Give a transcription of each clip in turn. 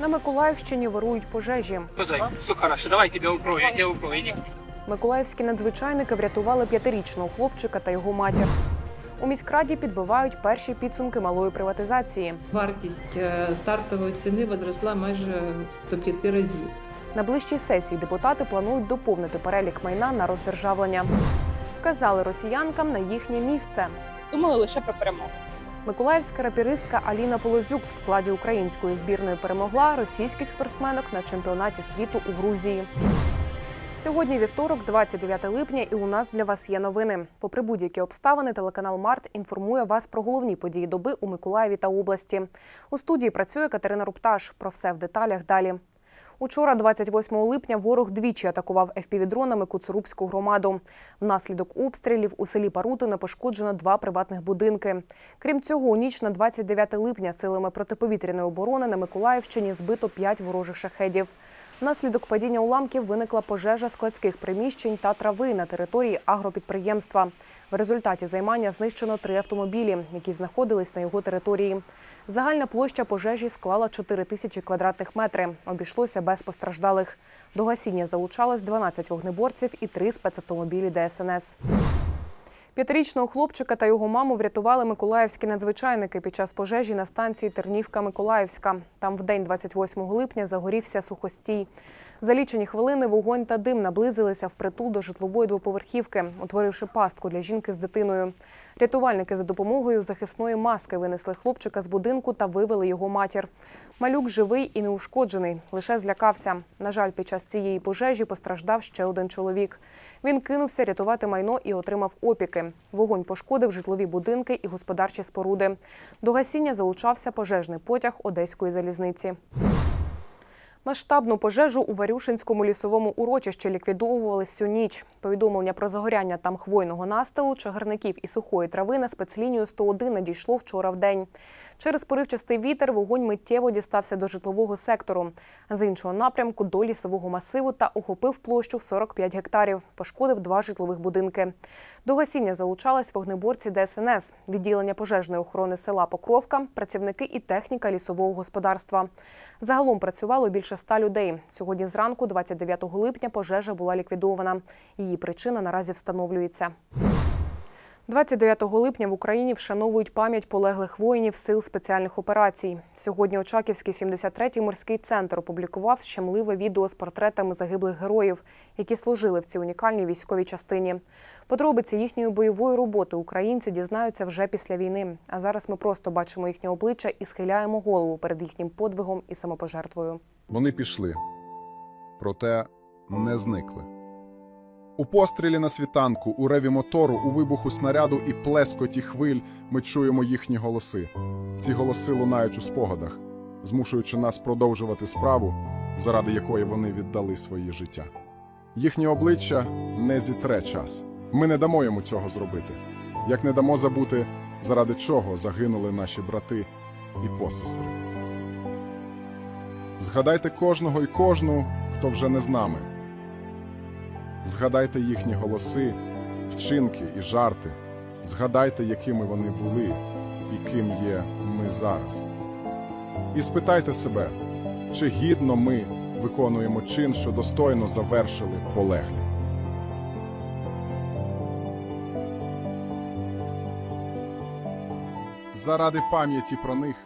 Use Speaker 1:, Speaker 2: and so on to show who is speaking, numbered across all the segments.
Speaker 1: На Миколаївщині вирують пожежі.
Speaker 2: Хорошо, давай я тебя укрою, я укрою.
Speaker 1: Миколаївські надзвичайники врятували п'ятирічного хлопчика та його матір. У міськраді підбивають перші підсумки малої приватизації.
Speaker 3: Вартість е, стартової ціни возросла майже до п'яти разів.
Speaker 1: На ближчій сесії депутати планують доповнити перелік майна на роздержавлення. Вказали росіянкам на їхнє місце.
Speaker 4: думали лише про перемогу.
Speaker 1: Миколаївська рапіристка Аліна Полозюк в складі української збірної перемогла російських спортсменок на чемпіонаті світу у Грузії. Сьогодні вівторок, 29 липня, і у нас для вас є новини. Попри будь-які обставини, телеканал Март інформує вас про головні події доби у Миколаєві та області. У студії працює Катерина Рупташ. Про все в деталях далі. Учора, 28 липня, ворог двічі атакував ФПВ-дронами Куцурубську громаду. Внаслідок обстрілів у селі Парутине пошкоджено два приватних будинки. Крім цього, у ніч на 29 липня силами протиповітряної оборони на Миколаївщині збито п'ять ворожих шахедів. Внаслідок падіння уламків виникла пожежа складських приміщень та трави на території агропідприємства. В результаті займання знищено три автомобілі, які знаходились на його території. Загальна площа пожежі склала 4 тисячі квадратних метрів. Обійшлося без постраждалих. До гасіння залучалось 12 вогнеборців і 3 спецавтомобілі ДСНС. П'ятирічного хлопчика та його маму врятували миколаївські надзвичайники під час пожежі на станції Тернівка-Миколаївська. Там в день 28 липня загорівся сухостій. За лічені хвилини вогонь та дим наблизилися впритул до житлової двоповерхівки, утворивши пастку для жінки з дитиною. Рятувальники за допомогою захисної маски винесли хлопчика з будинку та вивели його матір. Малюк живий і неушкоджений, лише злякався. На жаль, під час цієї пожежі постраждав ще один чоловік. Він кинувся рятувати майно і отримав опіки. Вогонь пошкодив житлові будинки і господарчі споруди. До гасіння залучався пожежний потяг Одеської залізниці. Масштабну пожежу у Варюшинському лісовому урочищі ліквідовували всю ніч. Повідомлення про загоряння там хвойного настилу, чагарників і сухої трави на спецлінію 101 надійшло вчора в день. Через поривчастий вітер вогонь миттєво дістався до житлового сектору. З іншого напрямку до лісового масиву та охопив площу в 45 гектарів. Пошкодив два житлових будинки. До гасіння залучались вогнеборці ДСНС, відділення пожежної охорони села Покровка, працівники і техніка лісового господарства. Загалом працювало більше ста людей. Сьогодні зранку, 29 липня, пожежа була ліквідована. Її причина наразі встановлюється. 29 липня в Україні вшановують пам'ять полеглих воїнів сил спеціальних операцій. Сьогодні Очаківський 73-й морський центр опублікував щемливе відео з портретами загиблих героїв, які служили в цій унікальній військовій частині. Подробиці їхньої бойової роботи українці дізнаються вже після війни. А зараз ми просто бачимо їхнє обличчя і схиляємо голову перед їхнім подвигом і самопожертвою.
Speaker 5: Вони пішли, проте не зникли. У пострілі на світанку, у реві мотору, у вибуху снаряду і плескоті хвиль ми чуємо їхні голоси. Ці голоси лунають у спогадах, змушуючи нас продовжувати справу, заради якої вони віддали свої життя. Їхнє обличчя не зітре час. Ми не дамо йому цього зробити, як не дамо забути, заради чого загинули наші брати і посестри. Згадайте кожного і кожну, хто вже не з нами. Згадайте їхні голоси, вчинки і жарти. Згадайте, якими вони були і ким є ми зараз. І спитайте себе, чи гідно ми виконуємо чин, що достойно завершили полеглі. Заради пам'яті про них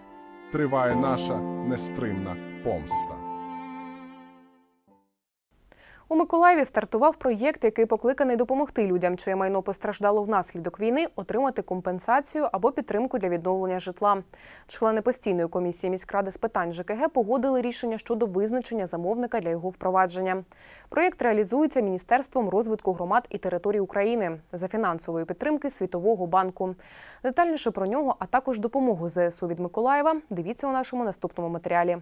Speaker 5: триває наша нестримна помста.
Speaker 1: У Миколаєві стартував проєкт, який покликаний допомогти людям, чиє майно постраждало внаслідок війни, отримати компенсацію або підтримку для відновлення житла. Члени постійної комісії міськради з питань ЖКГ погодили рішення щодо визначення замовника для його впровадження. Проєкт реалізується Міністерством розвитку громад і територій України за фінансової підтримки Світового банку. Детальніше про нього, а також допомогу ЗСУ від Миколаєва. Дивіться у нашому наступному матеріалі.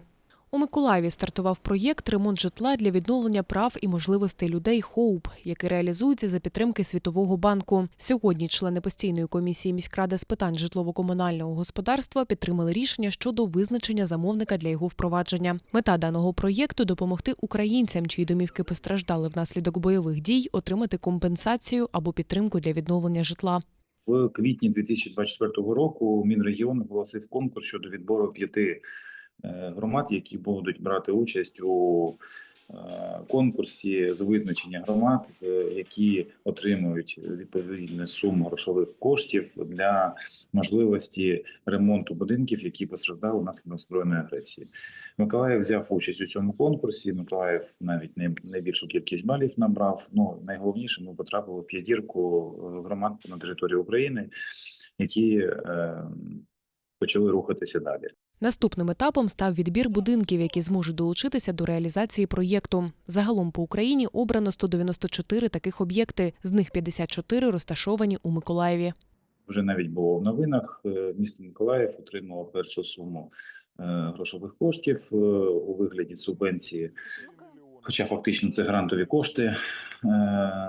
Speaker 6: У Миколаєві стартував проєкт ремонт житла для відновлення прав і можливостей людей «Хоуп», який реалізується за підтримки Світового банку. Сьогодні члени постійної комісії міськради з питань житлово-комунального господарства підтримали рішення щодо визначення замовника для його впровадження. Мета даного проєкту допомогти українцям, чиї домівки постраждали внаслідок бойових дій, отримати компенсацію або підтримку для відновлення житла.
Speaker 7: В квітні 2024 року Мінрегіон оголосив конкурс щодо відбору п'яти
Speaker 4: громад, які будуть брати участь у е, конкурсі з визначення громад, е, які отримують відповідну суму грошових коштів для можливості ремонту будинків, які постраждали внаслідок збройної агресії. Миколаїв взяв участь у цьому конкурсі. Миколаїв навіть най- найбільшу кількість балів набрав. Ну найголовніше, ми потрапили в п'ятірку е, громад на території України, які е, почали рухатися далі.
Speaker 6: Наступним етапом став відбір будинків, які зможуть долучитися до реалізації проєкту. Загалом по Україні обрано 194 таких об'єкти, з них 54 розташовані у Миколаєві.
Speaker 4: Вже навіть було в новинах. е, Місто Миколаїв отримало першу суму е, грошових коштів е, у вигляді субвенції. Хоча фактично це грантові кошти е,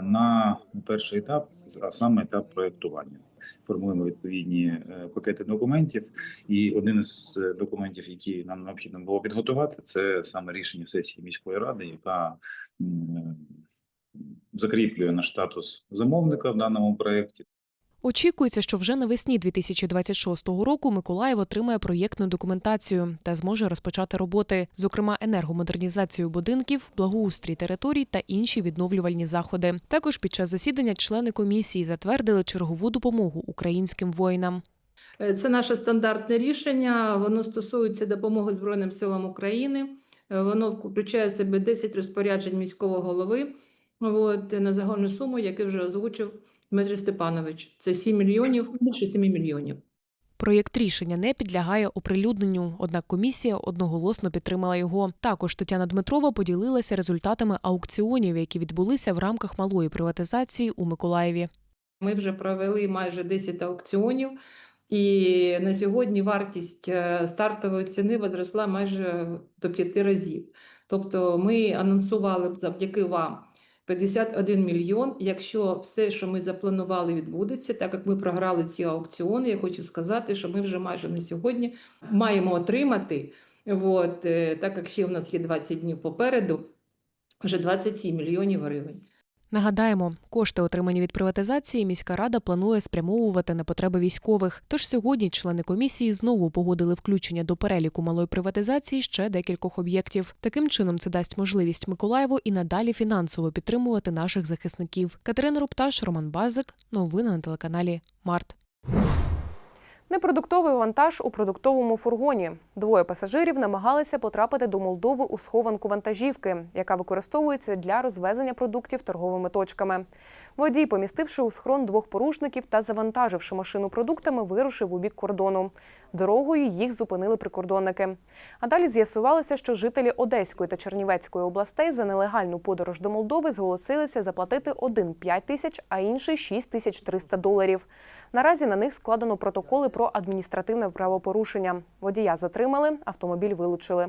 Speaker 4: на перший етап, а саме етап проєктування. Формуємо відповідні е, пакети документів, і один із е, документів, які нам необхідно було підготувати, це саме рішення сесії міської ради, яка закріплює наш статус замовника в даному проєкті.
Speaker 6: Очікується, що вже навесні 2026 року Миколаїв отримає проєктну документацію та зможе розпочати роботи, зокрема енергомодернізацію будинків, благоустрій територій та інші відновлювальні заходи. Також під час засідання члени комісії затвердили чергову допомогу українським воїнам.
Speaker 3: Е, Це наше стандартне рішення. Воно стосується допомоги Збройним силам України. Е, Воно включає в себе 10 розпоряджень міського голови от, на загальну суму, яку вже озвучив Дмитрий Степанович. Це 7 мільйонів, більше 7 мільйонів.
Speaker 6: Проєкт рішення не підлягає оприлюдненню, однак комісія одноголосно підтримала його. Також Тетяна Дмитрова поділилася результатами аукціонів, які відбулися в рамках малої приватизації у Миколаєві.
Speaker 3: Ми вже провели майже 10 аукціонів, і на сьогодні вартість е, стартової ціни відросла майже до 5 разів. Тобто ми анонсували завдяки вам 51 мільйон. Якщо все, що ми запланували, відбудеться, так як ми програли ці аукціони, я хочу сказати, що ми вже майже на сьогодні маємо отримати, от, е, так як ще у нас є 20 днів попереду, вже 27 мільйонів гривень.
Speaker 6: Нагадаємо, кошти, отримані від приватизації, міська рада планує спрямовувати на потреби військових. Тож сьогодні члени комісії знову погодили включення до переліку малої приватизації ще декількох об'єктів. Таким чином, це дасть можливість Миколаєву і надалі фінансово підтримувати наших захисників. Катерина Рупташ, Роман Базик. Новини на телеканалі Март.
Speaker 1: Непродуктовий вантаж у продуктовому фургоні. Двоє пасажирів намагалися потрапити до Молдови у схованку вантажівки, яка використовується для розвезення продуктів торговими точками. Водій, помістивши у схрон двох порушників та завантаживши машину продуктами, вирушив у бік кордону. Дорогою їх зупинили прикордонники. А далі з'ясувалося, що жителі Одеської та Чернівецької областей за нелегальну подорож до Молдови зголосилися заплатити один 5 тисяч, а інший 6 тисяч 300 доларів. Наразі на них складено протоколи про адміністративне правопорушення. Водія затримали, автомобіль вилучили.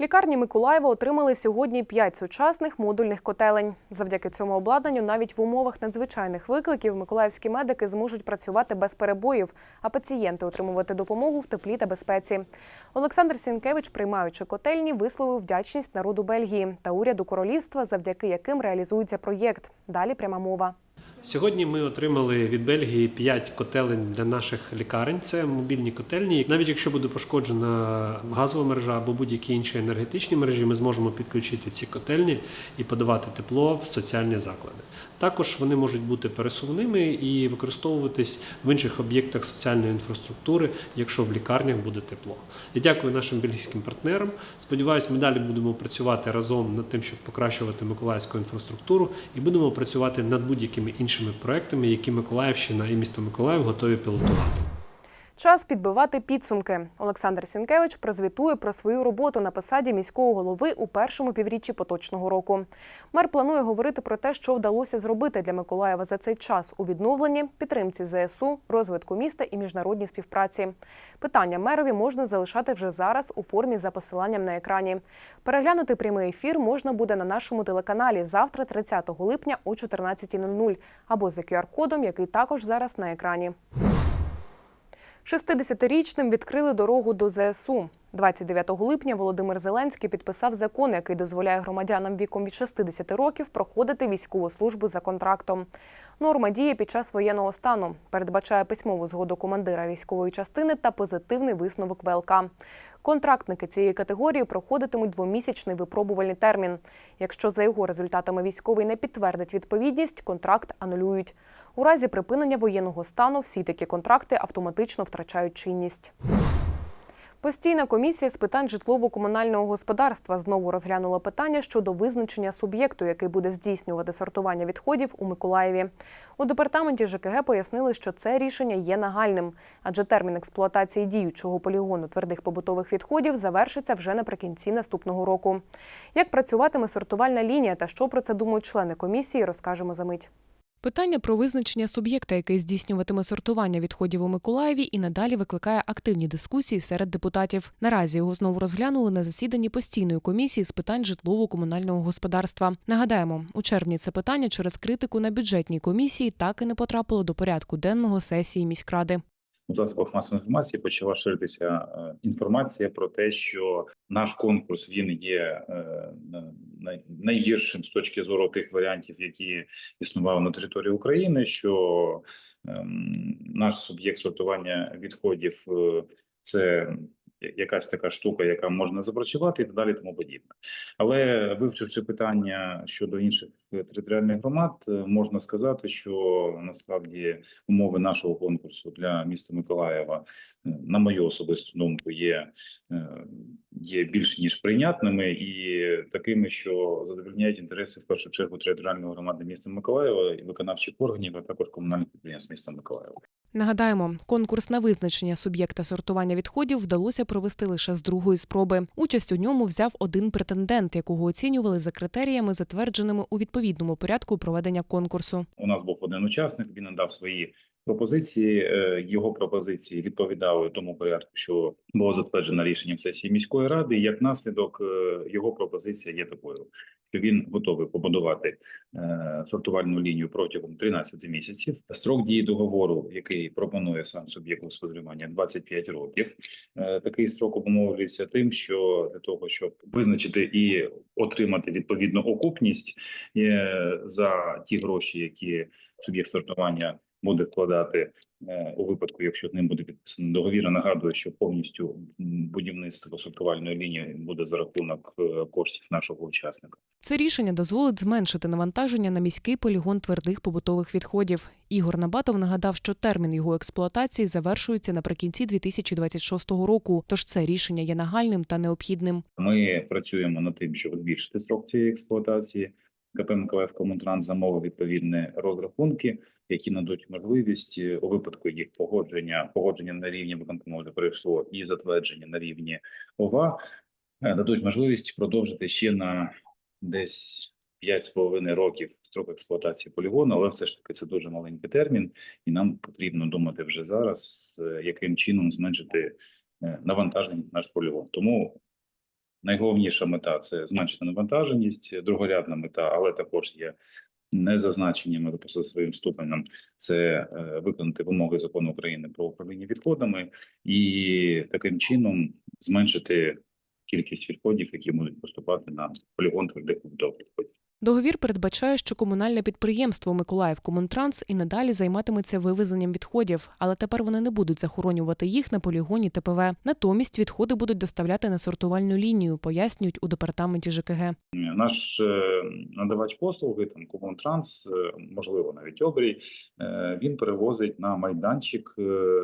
Speaker 1: Лікарні Миколаєва отримали сьогодні 5 сучасних модульних котелень. Завдяки цьому обладнанню навіть в умовах надзвичайних викликів миколаївські медики зможуть працювати без перебоїв, а пацієнти отримувати допомогу в теплі та безпеці. Олександр Сінкевич, приймаючи котельні, висловив вдячність народу Бельгії та уряду королівства, завдяки яким реалізується проєкт. Далі пряма мова.
Speaker 7: Сьогодні ми отримали від Бельгії 5 котелень для наших лікарень. Це мобільні котельні. Навіть якщо буде пошкоджена газова мережа або будь-які інші енергетичні мережі, ми зможемо підключити ці котельні і подавати тепло в соціальні заклади. Також вони можуть бути пересувними і використовуватись в інших об'єктах соціальної інфраструктури, якщо в лікарнях буде тепло. Я дякую нашим бельгійським партнерам. Сподіваюсь, ми далі будемо працювати разом над тим, щоб покращувати миколаївську інфраструктуру, і будемо працювати над будь-якими іншими проектами, які Миколаївщина і місто Миколаїв готові пілотувати.
Speaker 1: Час підбивати підсумки. Олександр Сінкевич прозвітує про свою роботу на посаді міського голови у першому півріччі поточного року. Мер планує говорити про те, що вдалося зробити для Миколаєва за цей час у відновленні, підтримці ЗСУ, розвитку міста і міжнародній співпраці. Питання мерові можна залишати вже зараз у формі за посиланням на екрані. Переглянути прямий ефір можна буде на нашому телеканалі завтра, 30 липня о 14.00 або за QR-кодом, який також зараз на екрані. 60-річним відкрили дорогу до ЗСУ. 29 липня Володимир Зеленський підписав закон, який дозволяє громадянам віком від 60 років проходити військову службу за контрактом. Норма діє під час воєнного стану, передбачає письмову згоду командира військової частини та позитивний висновок ВЛК. Контрактники цієї категорії проходитимуть двомісячний випробувальний термін. Якщо за його результатами військовий не підтвердить відповідність, контракт анулюють. У разі припинення воєнного стану всі такі контракти автоматично втрачають чинність. Постійна комісія з питань житлово-комунального господарства знову розглянула питання щодо визначення суб'єкту, який буде здійснювати сортування відходів у Миколаєві. У департаменті ЖКГ пояснили, що це рішення є нагальним, адже термін експлуатації діючого полігону твердих побутових відходів завершиться вже наприкінці наступного року. Як працюватиме сортувальна лінія та що про це думають члени комісії, розкажемо за мить.
Speaker 6: Питання про визначення суб'єкта, який здійснюватиме сортування відходів у Миколаєві, і надалі викликає активні дискусії серед депутатів. Наразі його знову розглянули на засіданні постійної комісії з питань житлово-комунального господарства. Нагадаємо, у червні це питання через критику на бюджетній комісії так і не потрапило до порядку денного сесії міськради.
Speaker 4: У засобах масової інформації почала ширитися е, інформація про те, що наш конкурс він є е, найгіршим з точки зору тих варіантів, які існували на території України. Що ем, наш суб'єкт сортування відходів е, це якась така штука, яка можна запрацювати, і так далі, тому подібне. Але вивчивши питання щодо інших територіальних громад, е, можна сказати, що насправді умови нашого конкурсу для міста Миколаєва, е, на мою особисту думку, є, е, є більш ніж прийнятними і такими, що задовольняють інтереси в першу чергу територіальної громади міста Миколаєва і виконавчих органів, а також комунальних підприємств міста Миколаєва.
Speaker 6: Нагадаємо, конкурс на визначення суб'єкта сортування відходів вдалося провести лише з другої спроби. Участь у ньому взяв один претендент, якого оцінювали за критеріями, затвердженими у відповідному порядку проведення конкурсу.
Speaker 4: У нас був один учасник, він надав свої пропозиції. е, Його пропозиції відповідали тому порядку, що було затверджено рішенням сесії міської ради. І як наслідок, е, його пропозиція є такою, що він готовий побудувати е, сортувальну лінію протягом 13 місяців. Строк дії договору, який пропонує сам суб'єкт господарювання, 25 років. Такий строк обумовлюється тим, що для того, щоб визначити і отримати відповідну окупність за ті гроші, які суб'єкт сортування буде вкладати е, у випадку, якщо з ним буде підписано договір. Нагадую, що повністю будівництво сортувальної лінії буде за рахунок е, коштів нашого учасника.
Speaker 6: Це рішення дозволить зменшити навантаження на міський полігон твердих побутових відходів. Ігор Набатов нагадав, що термін його експлуатації завершується наприкінці 2026 року. Тож це рішення є нагальним та необхідним.
Speaker 4: Ми працюємо над тим, щоб збільшити строк цієї експлуатації. КП Миколаїв Комунтранс замовив відповідні розрахунки, які надуть можливість е, у випадку їх погодження, погодження на рівні виконкому вже перейшло і затвердження на рівні ОВА, е, дадуть можливість продовжити ще на десь 5,5 років строк експлуатації полігону, але все ж таки це дуже маленький термін, і нам потрібно думати вже зараз, е, яким чином зменшити навантаження на наш полігон. Тому найголовніша мета це зменшити навантаженість, другорядна мета, але також є не зазначеннями за своїм ступенем. Це е, виконати вимоги закону України про управління відходами і таким чином зменшити кількість відходів, які можуть поступати на полігон твердих побутових відходів.
Speaker 6: Договір передбачає, що комунальне підприємство Миколаїв Комунтранс і надалі займатиметься вивезенням відходів, але тепер вони не будуть захоронювати їх на полігоні ТПВ. Натомість відходи будуть доставляти на сортувальну лінію, пояснюють у департаменті ЖКГ.
Speaker 4: Наш е, надавач послуги, там Комунтранс, е, можливо, навіть обрій, е, він перевозить на майданчик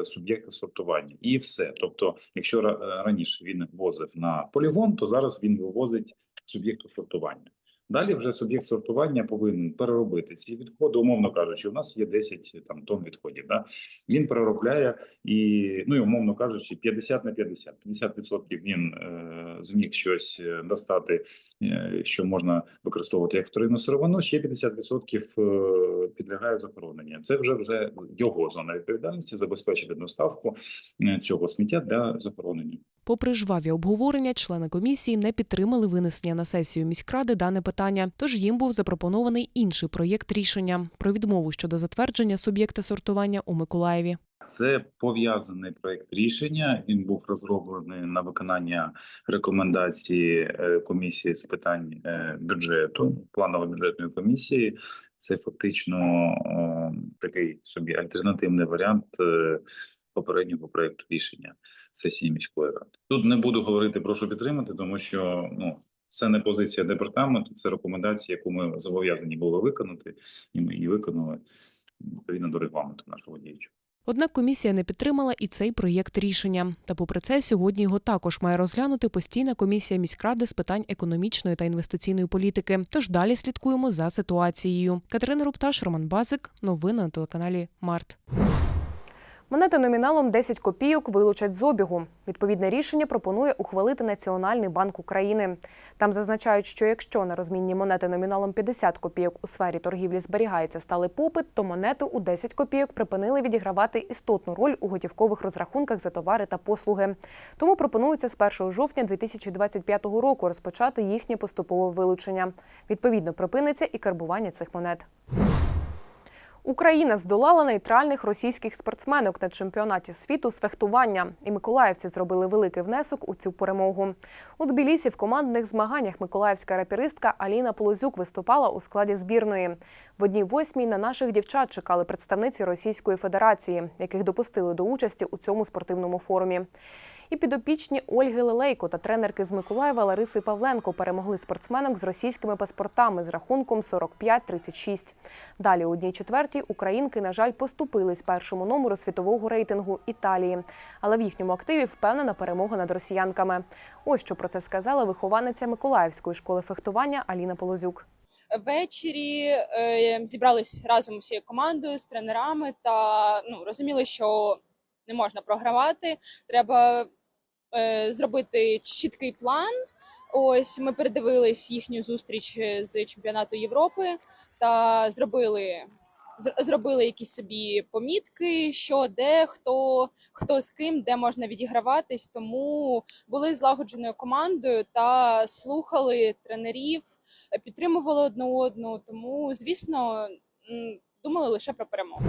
Speaker 4: суб'єкти сортування і все. Тобто, якщо ра- раніше він возив на полігон, то зараз він вивозить суб'єкту сортування. Далі вже суб'єкт сортування повинен переробити ці відходи, умовно кажучи, у нас є 10 там тонн відходів. Да? Він переробляє і, ну і умовно кажучи, 50 на 50. 50% він е, зміг щось е, достати е, що можна використовувати як вторинну сировину, ще 50% е, підлягає захороненню. Це вже вже його зона відповідальності забезпечити доставку е, цього сміття для захоронення.
Speaker 6: Попри жваві обговорення, члени комісії не підтримали винесення на сесію міськради дане питання. Тож їм був запропонований інший проєкт рішення про відмову щодо затвердження суб'єкта сортування у Миколаєві.
Speaker 4: Це пов'язаний проект рішення. Він був розроблений на виконання рекомендації е, комісії з питань е, бюджету, планово-бюджетної комісії. Це фактично е, такий собі альтернативний варіант попереднього проекту рішення сесії міської ради. Тут не буду говорити, прошу підтримати, тому що ну. Це не позиція департаменту, це рекомендація, яку ми зобов'язані були виконати, і ми її виконали відповідно до регламенту нашого діючого.
Speaker 6: Однак комісія не підтримала і цей проєкт рішення. Та попри це, сьогодні його також має розглянути постійна комісія міськради з питань економічної та інвестиційної політики. Тож далі слідкуємо за ситуацією. Катерина Рупташ, Роман Базик. Новини на телеканалі Март.
Speaker 1: Монети номіналом 10 копійок вилучать з обігу. Відповідне рішення пропонує ухвалити Національний банк України. Там зазначають, що якщо на розмінні монети номіналом 50 копійок у сфері торгівлі зберігається сталий попит, то монети у 10 копійок припинили відігравати істотну роль у готівкових розрахунках за товари та послуги. Тому пропонується з 1 жовтня 2025 року розпочати їхнє поступове вилучення. Відповідно, припиниться і карбування цих монет. Україна здолала нейтральних російських спортсменок на чемпіонаті світу з фехтування, і миколаївці зробили великий внесок у цю перемогу. У Тбілісі в командних змаганнях миколаївська рапіристка Аліна Полозюк виступала у складі збірної. В одній восьмій на наших дівчат чекали представниці Російської Федерації, яких допустили до участі у цьому спортивному форумі. І підопічні Ольги Лелейко та тренерки з Миколаєва Лариси Павленко перемогли спортсменок з російськими паспортами з рахунком 45-36. Далі у одній четвертій українки, на жаль, поступились першому номеру світового рейтингу Італії. Але в їхньому активі впевнена перемога над росіянками. Ось що про це сказала вихованиця Миколаївської школи фехтування Аліна Полозюк.
Speaker 8: Ввечері е, зібрались разом усією командою з тренерами та ну розуміли, що не можна програвати. Треба е, зробити чіткий план. Ось ми передивились їхню зустріч з чемпіонату Європи та зробили. Зробили якісь собі помітки, що де, хто, хто з ким, де можна відіграватись. Тому були злагодженою командою та слухали тренерів, підтримували одну одну. Тому, звісно, думали лише про перемогу.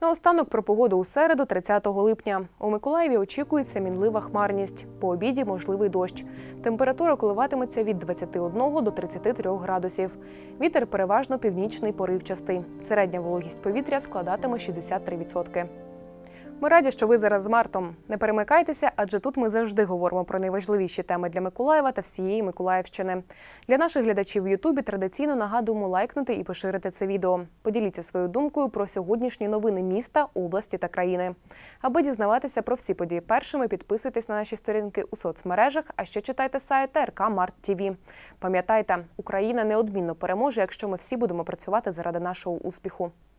Speaker 1: Наостанок про погоду у середу, 30 липня. У Миколаєві очікується мінлива хмарність. По обіді можливий дощ. Температура коливатиметься від 21 до 33 градусів. Вітер переважно північний поривчастий. Середня вологість повітря складатиме 63%. Ми раді, що ви зараз з Мартом. Не перемикайтеся, адже тут ми завжди говоримо про найважливіші теми для Миколаєва та всієї Миколаївщини. Для наших глядачів в Ютубі традиційно нагадуємо лайкнути і поширити це відео. Поділіться своєю думкою про сьогоднішні новини міста, області та країни. Аби дізнаватися про всі події першими, підписуйтесь на наші сторінки у соцмережах, а ще читайте сайт РК Март ТІВІ. Пам'ятайте, Україна неодмінно переможе, якщо ми всі будемо працювати заради нашого успіху.